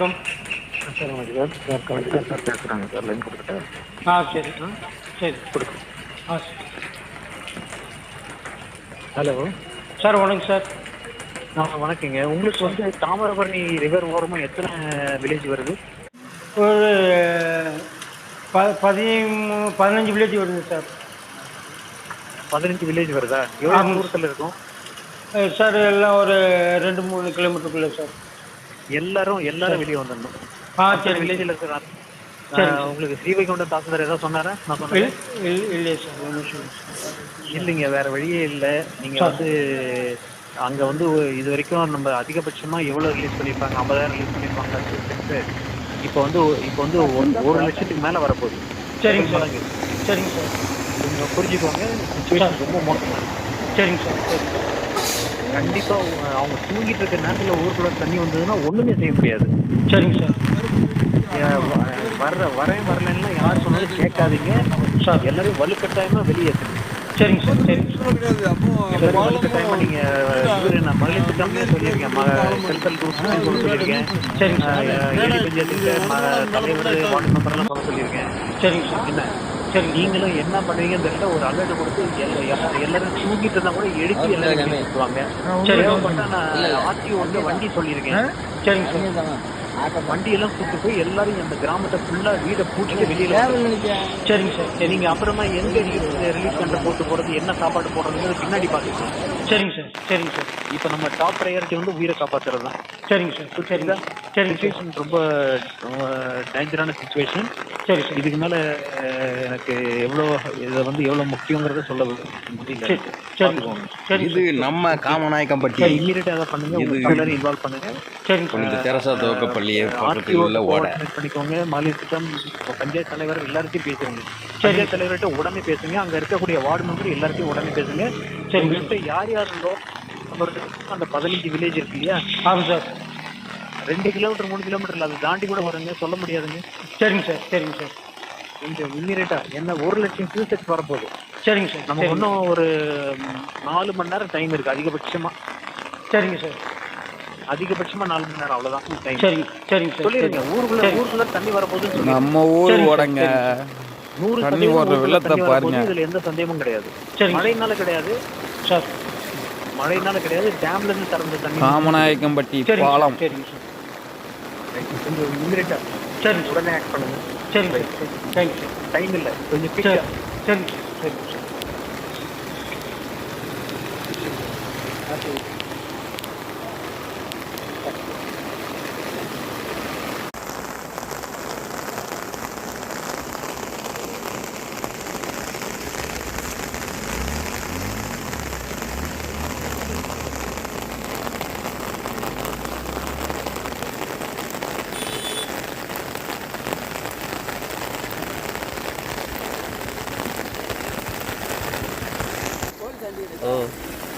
வணக்கம் சார் வணக்கம் sir. Collector sir பேசுகிறாங்க சார் லைன் கொடுத்துட்டேன் ஆ சரி. சரி கொடுங்க ஆ சரி. ஹலோ. சார் வணக்கம் சார். ஆ வணக்கங்க. உங்களுக்கு வந்து தாமிரபரணி ரிவர் ஓரமாக எத்தனை வில்லேஜ் வருது? ஒரு ப பதிமூ பதினஞ்சு வில்லேஜ் வருது சார். பதினஞ்சு வில்லேஜ் வருதா? எவ்வளோ. தூரத்தில் இருக்கும்? சார் எல்லாம் ஒரு ரெண்டு மூணு கிலோமீட்டருக்குள்ளே சார். எல்லாரும் எல்லாரும் வெளியே வந்துடணும். வில்லேஜில் இருக்கிற. உங்களுக்கு ஸ்ரீவைகுண்டம் தாசில்தார் ஏதாவது சொன்னாரா? நான் சொன்னேன். இல்- இல்லையே சார். ஒன்றும் சொல்லுங்க இல்லைங்க வேற வழியே இல்லை. நீங்கள். வந்து அங்கே வந்து இது வரைக்கும் நம்ம அதிகபட்சமாக எவ்வளோ ரிலீஸ் பண்ணியிருப்பாங்க? ஐம்பதாயிரம் ரிலீஸ் பண்ணியிருப்பாங்க இப்போ வந்து இப்போ வந்து ஒரு- ஒரு லட்சத்துக்கு மேலே வரப்போகுது. சரிங்க சார். சரிங்க சார். கொஞ்சம் புரிஞ்சுக்கோங்க. சுச்சுவேஷன் ரொம்ப மோசமாக சரிங்க சார் சரி. கண்டிப்பாக அவங்க தூங்கிட்டு இருக்க நேரத்தில் ஊருக்குள்ள தண்ணி வந்ததுன்னா ஒன்றுமே செய்ய முடியாது. சரிங்க சார். வர்ற வரேன் வரலன்னா யார் சொன்னாலும் கேட்காதீங்க. சார். எல்லாரும் வலுக்கட்டாயமாக வெளியேற்றுங்க சரிங்க சார் சரிங்க சார். வலுக்கட்டாயமாக நீங்கள் இவர் நான் மகளிர் திட்டம்னே சொல்லியிருக்கேன் ம செல்ஃப் ஹெல்ப் குரூப்ஸ்னு சொல்ல சொல்லியிருக்கேன் சரிங்க சார். ஏழை பஞ்சாயத்துக்கு தலைவர் வார்டு மெம்பர்லாம் சொல்ல சொல்லியிருக்கேன். சரிங்க சார். என்ன? சரிங்க நீங்களும் என்ன பண்ணுவீங்கன்னு தெரியல ஒரு அலர்ட் கொடுத்து எல்லா- எல்லா- எல்லாரும் தூங்கிட்டு இருந்தா கூட எழுப்பி எல்லாரும் சுத்துவாங்க சரி. தேவைப்பட்டா நான் ஆர்டி வந்து வண்டி சொல்லியிருக்கேன். சரிங்க சார். வண்டி எல்லாம் கூட்டு போய் எல்லாரும் அந்த கிராமத்தை ஃபுல்லா வீடை பூட்டிட்டு வெளியில. சரிங்க சார் சரி, நீங்க அப்புறமா எங்க ரிலீஸ் சென்டர் போட்டு போறது என்ன சாப்பாடு போடுறதுங்கிறது பின்னாடி பாத்துக்கலாம் சரிங்க சார் சரிங்க சார். இப்ப நம்ம டாப் ப்ரையாரிட்டி வந்து உயிரை காப்பாத்துறது தான் சரிங்க சார். சரிங்க. சரிங்க சார். சுச்சுவேஷன் ரொம்ப டேஞ்சரான சுச்சுவேஷன் சரி சார். இதுக்கு மேல எனக்கு எவ்வளோ இதை வந்து எவ்வளவு முக்கியங்கிறத சொல்ல முடியல. சரி இது நம்ம காமநாயக்கம்பட்டி இம்மீடியட்டா அதை பண்ணுங்க. இது- எல்லாரும் இன்வால்வ் பண்ணுங்க. சரிங்க சார். இந்த தெரசா துவக்கப்பள்ளியை உள்ள ஓடை. பண்ணிக்கோங்க. மகளிர் திட்டம் பஞ்சாயத்து தலைவர் எல்லார்ட்டையும் பேசுங்க பஞ்சாயத்து தலைவர்கிட்ட உடனே பேசுங்க. அங்க இருக்கக்கூடிய வார்டு மெம்பர் எல்லார்ட்டையும் உடனே பேசுங்க. சரிங்க. உங்கள்கிட்ட யார் யார் இருந்தோ அவருக்கு அந்த பதினஞ்சு வில்லேஜ் இருக்கு இல்லையா? ஆமாம் சார். ரெண்டு கிலோமீட்டர் மூணு கிலோமீட்டர் அதை தாண்டி கூட வருங்க. சொல்ல முடியாதுங்க. சரிங்க சார் சரிங்க சார். கொஞ்சம் இம்மீடியட்டா என்ன ஒரு லட்சம் ஃபியூசர்ஸ் வரப்போகுது. சரிங்க சார் நமக்கு சரிங்க இன்னும் ஒரு நாலு மணி நேரம் டைம் இருக்கு அதிகபட்சமா. சரிங்க சார். அதிகபட்சமா நாலு மணி நேரம் அவ்வளவுதான் டைம் சரிங்க சரிங்க சார் சொல்லிருங்க சரி. ஊருக்குள்ள சரி. ஊருக்குள்ள தண்ணி வரப்போகுதுன்னு சொல்லி நம்ம ஊர் ஓடங்க. நூறு தண்ணி ஓடுற வெள்ளத்தை. பாருங்க. இதுல எந்த சந்தேகமும் கிடையாது. சரிங்க மழைனால கிடையாது. சார். மழைனால கிடையாது டேம்ல இருந்து திறந்த தண்ணி காமநாயக்கம்பட்டி பாலம். சார் சரிங்க சார். கொஞ்சம் சரிங்க சார் உடனே ஆக்ட் பண்ணுங்க. சரிங்க சார். சரி தேங்க்யூ சார். டைம் இல்ல. கொஞ்சம் சரி. Sir sir. 嗯。